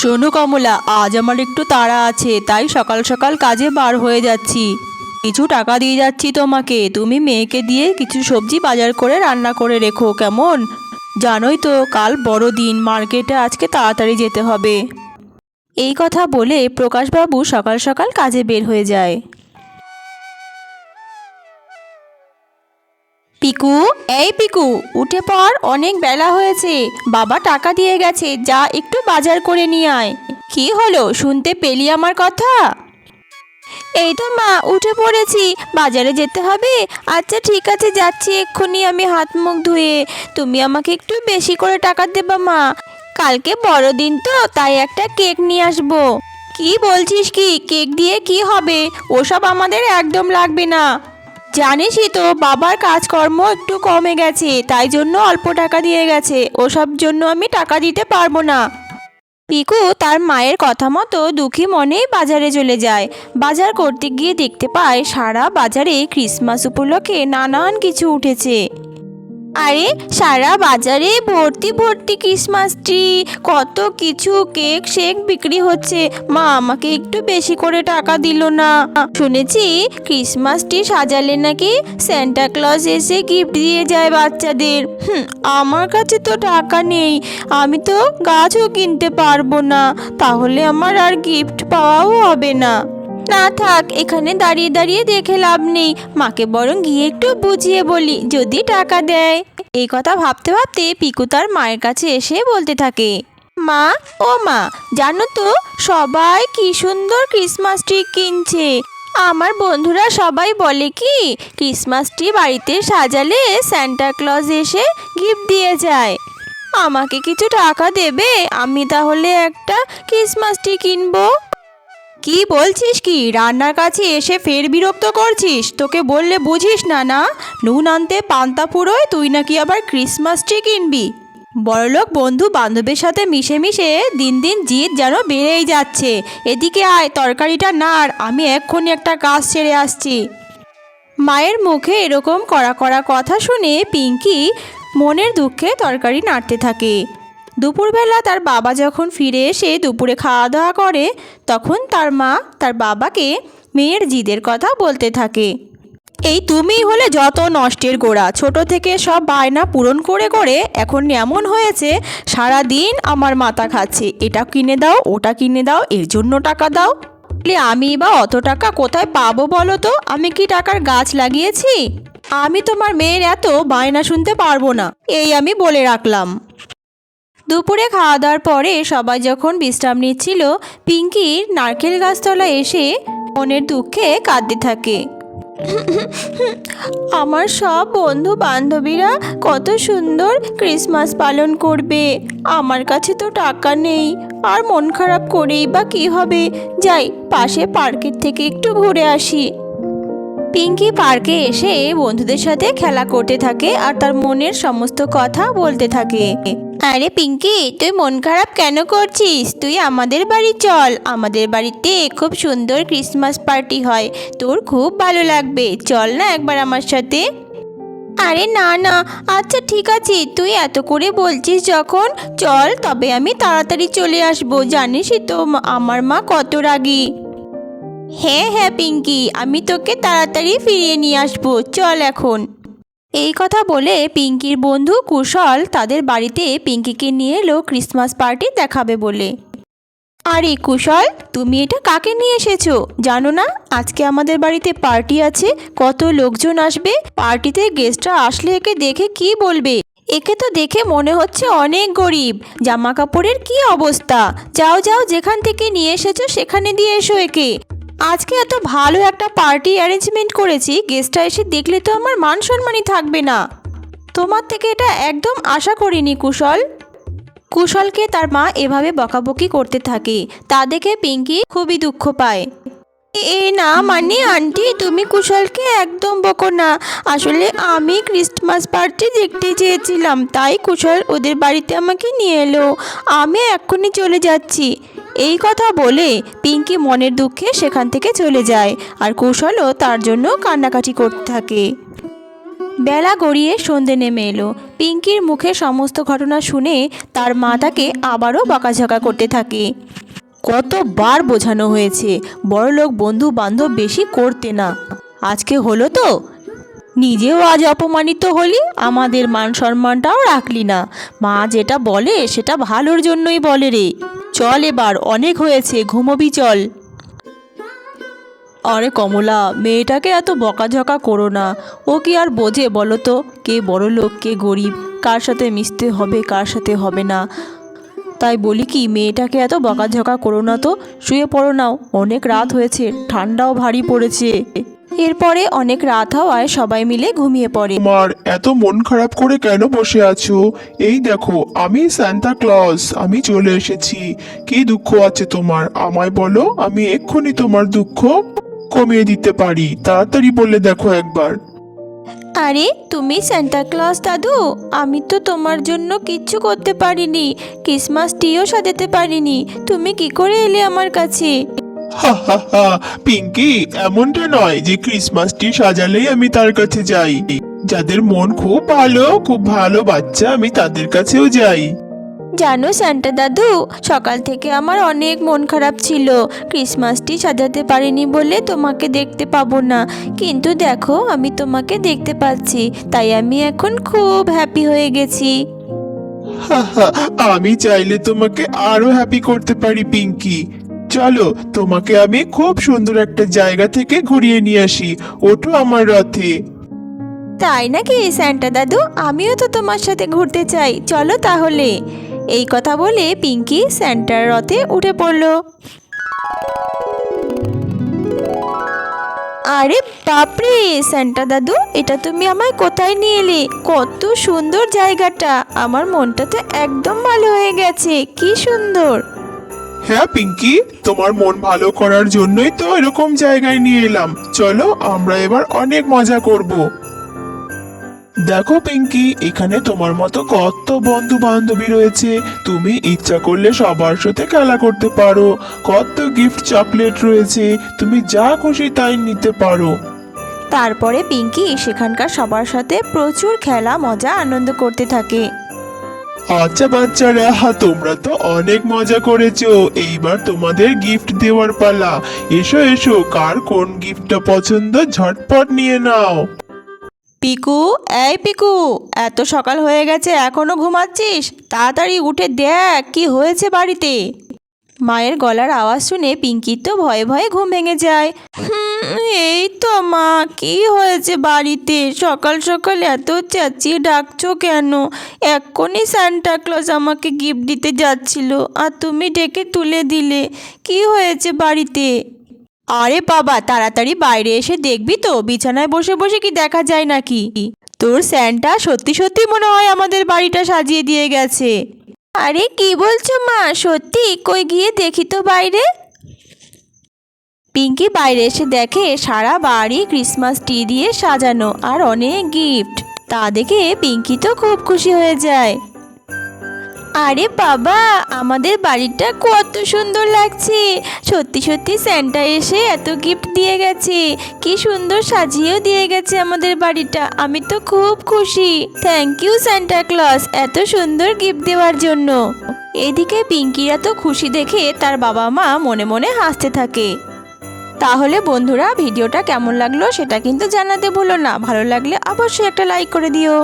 শোনো কমলা, আজ আমার একটু তাড়া আছে, তাই সকাল সকাল কাজে বার হয়ে যাচ্ছি। কিছু টাকা দিয়ে যাচ্ছি তোমাকে, তুমি মেয়েকে দিয়ে কিছু সবজি বাজার করে রান্না করে রেখো, কেমন? জানোই তো, কাল বড় দিন মার্কেটে আজকে তাড়াতাড়ি যেতে হবে। এই কথা বলে প্রকাশবাবু সকাল সকাল কাজে বের হয়ে যায়। পিকু, এই পিকু, উঠে পর অনেক বেলা হয়েছে। বাবা টাকা দিয়ে গেছে, যা একটু বাজার করে নিয়ে আয়। কি হলো, শুনতে পেলি আমার কথা? এই তো মা, উঠে পড়েছি। বাজারে যেতে হবে? আচ্ছা ঠিক আছে, যাচ্ছি এক্ষুনি, আমি হাত মুখ ধুয়ে। তুমি আমাকে একটু বেশি করে টাকা দেবা, মা। কালকে বড়দিন তো, তাই একটা কেক নিয়ে আসব। কি বলছিস কি? কেক দিয়ে কি হবে? ওসব আমাদের একদম লাগবে না। জানিসই তো, বাবার কাজকর্ম একটু কমে গেছে, তাই জন্য অল্প টাকা দিয়ে গেছে, ওসব জন্য আমি টাকা দিতে পারব না। পিকু তার মায়ের কথা মতো দুঃখী মনেই বাজারে চলে যায়। বাজার করতে গিয়ে দেখতে পায় সারা বাজারে ক্রিসমাস উপলক্ষে নানান কিছু উঠেছে। আরে, সারা বাজারে ভর্তি ভর্তি ক্রিসমাস ট্রি কত কিছু কেক শেক বিক্রি হচ্ছে। মা আমাকে একটু বেশি করে টাকা দিল না। শুনেছি ক্রিসমাস ট্রি সাজালে নাকি স্যান্টা ক্লজ এসে গিফট দিয়ে যায় বাচ্চাদের। হুম, আমার কাছে তো টাকা নেই। আমি তো গাছও কিনতে পারব না। তাহলে আমার আর গিফট পাওয়াও হবে না। না থাক, এখানে দাঁড়িয়ে দাঁড়িয়ে দেখে লাভ নেই। মাকে বরং গিয়ে একটু বুঝিয়ে বলি, যদি টাকা দেয়। এই কথা ভাবতে ভাবতে পিকু তার মায়ের কাছে এসে বলতে থাকে, মা, ও মা, জানো তো, সবাই কি সুন্দর ক্রিসমাস ট্রি কিনছে। আমার বন্ধুরা সবাই বলে কি ক্রিসমাস ট্রি বাড়িতে সাজালে স্যান্টা ক্লজ এসে গিফট দিয়ে যায়। আমাকে কিছু টাকা দেবে, আমি তাহলে একটা ক্রিসমাস ট্রি কিনবো? কি বলছিস কি? রান্নার কাছে এসে ফের বিরক্ত করছিস? তোকে বললে বুঝিস না না? নুন আনতে পান্তা ফুরোয়, তুই নাকি আবার ক্রিসমাস ট্রি কিনবি? বড়লোক বন্ধু বান্ধবের সাথে মিশে মিশে দিন দিন জিদ যেন বেড়েই যাচ্ছে। এদিকে আয়, তরকারিটা নাড়, আমি এক্ষুনি একটা কাজ ছেড়ে আসছি। মায়ের মুখে এরকম কড়া কড়া কথা শুনে পিঙ্কি মনের দুঃখে তরকারি নাড়তে থাকে। দুপুরবেলা তার বাবা যখন ফিরে এসে দুপুরে খাওয়া দাওয়া করে, তখন তার মা তার বাবাকে মেয়ের জিদের কথা বলতে থাকে। এই তুমিই হলে যত নষ্টের গোড়া। ছোট থেকে সব বায়না পূরণ করে করে এখন এমন হয়েছে সারা দিন আমার মাথা খাচ্ছে। এটা কিনে দাও, ওটা কিনে দাও, এর জন্য টাকা দাও। আমি বা অত টাকা কোথায় পাবো বলো তো? আমি কি টাকার গাছ লাগিয়েছি? আমি তোমার মেয়ের এত বায়না শুনতে পারব না। এই আমি বলে রাখলাম। দুপুরে খাওয়া দাওয়ার পরে সবাই যখন বিশ্রাম নিচ্ছিল পিঙ্কির নারকেল গাছতলা এসে মনের দুঃখে কাঁদতে থাকে। আমার সব বন্ধু বান্ধবীরা কত সুন্দর ক্রিসমাস পালন করবে। আমার কাছে তো টাকা নেই। আর মন খারাপ করেই বা কী হবে? যাই, পাশে পার্কের থেকে একটু ঘুরে আসি। পিঙ্কি পার্কে এসে বন্ধুদের সাথে খেলা করতে থাকে আর তার মনের সমস্ত কথা বলতে থাকে। আরে পিঙ্কি, তুই মন খারাপ কেন করছিস? তুই আমাদের বাড়ি চল। আমাদের বাড়িতে খুব সুন্দর ক্রিসমাস পার্টি হয়। তোর খুব ভালো লাগবে। চল না একবার আমার সাথে। আরে না না। আচ্ছা ঠিক আছে। তুই এত করে বলছিস যখন, চল, তবে আমি তাড়াতাড়ি চলে আসব। জানিসই তো আমার মা কত রাগী। হ্যাঁ হ্যাঁ পিঙ্কি। আমি তোকে তাড়াতাড়ি ফিরিয়ে নিয়ে আসব। চল এখন। এই কথা বলে পিঙ্কির বন্ধু কুশল তাদের বাড়িতে পিঙ্কিকে নিয়ে এলো ক্রিসমাস পার্টি দেখাবে বলে। আরে কুশল, তুমি এটা কাকে নিয়ে এসেছ? জানো না? আজকে আমাদের বাড়িতে পার্টি আছে, কত লোকজন আসবে, পার্টিতে গেস্টরা আসলে একে দেখে কি বলবে? একে তো দেখে মনে হচ্ছে অনেক গরিব। জামা কাপড়ের কি অবস্থা? যাও যাও, যেখান থেকে নিয়ে এসেছ সেখানে দিয়ে এসো একে। আজকে এত ভালো একটা পার্টি অ্যারেঞ্জমেন্ট করেছি গেস্টটা এসে দেখলে তো আমার মান সম্মানই থাকবে না। তোমার থেকে এটা একদম আশা করিনি, কুশল। কুশলকে তার মা এভাবে বকাবকি করতে থাকে, তা দেখে পিঙ্কি খুবই দুঃখ পায়। এ না মানে আন্টি, তুমি কুশলকে একদম বকো না। আসলে আমি ক্রিসমাস পার্টি দেখতে চেয়েছিলাম, তাই কুশল ওদের বাড়িতে আমাকে নিয়ে এলো। আমি এক্ষুনি চলে যাচ্ছি। এই কথা বলে পিঙ্কি মনের দুঃখে সেখান থেকে চলে যায় আর কৌশলও তার জন্য কান্নাকাটি করতে থাকে। বেলা গড়িয়ে সন্ধে নেমে এলো। পিঙ্কির মুখে সমস্ত ঘটনা শুনে তার মা তাকে আবারও বকাঝকা করতে থাকে। কতবার বোঝানো হয়েছে, বড়লোক বন্ধু বান্ধব বেশি করতে না। আজকে হলো তো। নিজেও আজ অপমানিত হলি, আমাদের মান সম্মানটাও রাখলি না। মা যেটা বলে সেটা ভালোর জন্যই বলে রে। চল এবার, অনেক হয়েছে, ঘুমোবি চল। আরে কমলা, মেয়েটাকে এত বকাঝকা করো না। ও কি আর বোঝে বলো তো, কে বড় লোক, কে গরিব, কার সাথে মিশতে হবে, কার সাথে হবে না। তাই বলি কি, মেয়েটাকে এত বকাঝকা করো না তো, শুয়ে পড়ো নাও, অনেক রাত হয়েছে, ঠান্ডাও ভারী পড়েছে। এরপরে অনেক রাত হওয়ায় সবাই মিলে ঘুমিয়ে পড়ে। তোমার এত মন খারাপ করে কেন বসে আছো? এই দেখো আমি সান্তা ক্লজ আমি চলে এসেছি। কি দুঃখ আছে তোমার? আমায় বলো আমি এক্ষুনি তোমার দুঃখ কমিয়ে দিতে পারি। তাড়াতাড়ি বলে দেখো একবার। আরে তুমি স্যান্টা ক্লজ দাদু? আমি তো তোমার জন্য কিচ্ছু করতে পারিনি। ক্রিসমাস ট্রিও সাজাতে পারিনি। তুমি কি করে এলে আমার কাছে? পিঙ্কি এমনটা নয় যে ক্রিসমাস ট্রি সাজালেই আমি তার কাছে যাই। যাদের মন খুব ভালো খুব ভালো বাচ্চা আমি তাদের কাছেও যাই। জানো স্যান্টা দাদু সকাল থেকে আমার অনেক মন খারাপ ছিল। ক্রিসমাসটি সাজাতে পারিনি বলে তোমাকে দেখতে পাবো না। কিন্তু দেখো আমি তোমাকে দেখতে পাচ্ছি। তাই আমি এখন খুব হ্যাপি হয়ে গেছি। আমি চাইলে তোমাকে আরও হ্যাপি করতে পারি পিঙ্কি। চলো, তোমাকে আমি খুব সুন্দর একটা জায়গা থেকে ঘুরিয়ে নিয়ে আসি। ওঠো আমার রথে। তাই নাকি, স্যান্টা দাদু? আমিও তো তোমার সাথে ঘুরতে চাই। চলো তাহলে। এই কথা বলে পিঙ্কি স্যান্টার রথে উঠে পড়ল। আরে বাপরে, স্যান্টা দাদু, এটা তুমি আমায় কোথায় নিয়ে এলে? কত সুন্দর জায়গাটা। আমার মনটা তো একদম ভালো হয়ে গেছে। কি সুন্দর। হ্যাঁ পিঙ্কি? তোমার মন ভালো করার জন্যই তো এরকম জায়গায় নিয়ে এলাম। চলো, আমরা এবার অনেক মজা করব। দেখো, পিঙ্কি, এখানে তোমার মতো কত বন্ধু বান্ধবী রয়েছে। তুমি ইচ্ছা করলে সবার সাথে খেলা করতে পারো। কত গিফট চকলেট রয়েছে। তুমি যা খুশি তাই নিতে পারো। তারপরে পিঙ্কি সেখানকার সবার সাথে প্রচুর খেলা, মজা, আনন্দ করতে থাকে। আচ্ছা বাচ্চারা, তোমরা তো অনেক মজা করেছ। এইবার তোমাদের গিফট দেওয়ার পালা। এসো এসো, কার কোন গিফটটা পছন্দ, ঝটপট নিয়ে নাও। পিকু, এই পিকু, এত সকাল হয়ে গেছে, এখনও ঘুমাচ্ছিস? তাড়াতাড়ি উঠে দেখ, কি হয়েছে বাড়িতে? মায়ের গলার আওয়াজ শুনে পিঙ্কির তো ভয়ে ভয়ে ঘুম ভেঙে যায়। হুম এই তো মা, কি হয়েছে বাড়িতে? সকাল সকাল এত চেঁচিয়ে ডাকছো কেন? এক্ষুনি সান্টা ক্লজ আমাকে গিফট দিতে যাচ্ছিল আর তুমি ডেকে তুলে দিলে। কি হয়েছে বাড়িতে? আরে বাবা, তাড়াতাড়ি বাইরে এসে দেখবি তো, বিছানায় বসে বসে কি দেখা যায় নাকি? তোর স্যান্টা সত্যি সত্যি মনে হয় আমাদের বাড়িটা সাজিয়ে দিয়ে গেছে। আরে কি বলছো মা, সত্যি? কই গিয়ে দেখি তো বাইরে। পিঙ্কি বাইরে এসে দেখে সারা বাড়ি ক্রিসমাস ট্রি দিয়ে সাজানো আর অনেক গিফট। তা দেখে পিঙ্কি তো খুব খুশি হয়ে যায়। আরে বাবা, আমাদের বাড়িটা কত সুন্দর লাগছে। সত্যি সত্যি স্যান্টা এসে এত গিফট দিয়ে গেছে। কি সুন্দর সাজিয়েও দিয়ে গেছে আমাদের বাড়িটা। আমি তো খুব খুশি। থ্যাংক ইউ স্যান্টা ক্লস এত সুন্দর গিফট দেওয়ার জন্য। এদিকে পিঙ্কিরা তো খুশি দেখে তার বাবা মা মনে মনে হাসতে থাকে। তাহলে বন্ধুরা, ভিডিওটা কেমন লাগল সেটা কিন্তু জানাতে ভুলো না। ভালো লাগলে অবশ্যই একটা লাইক করে দিও।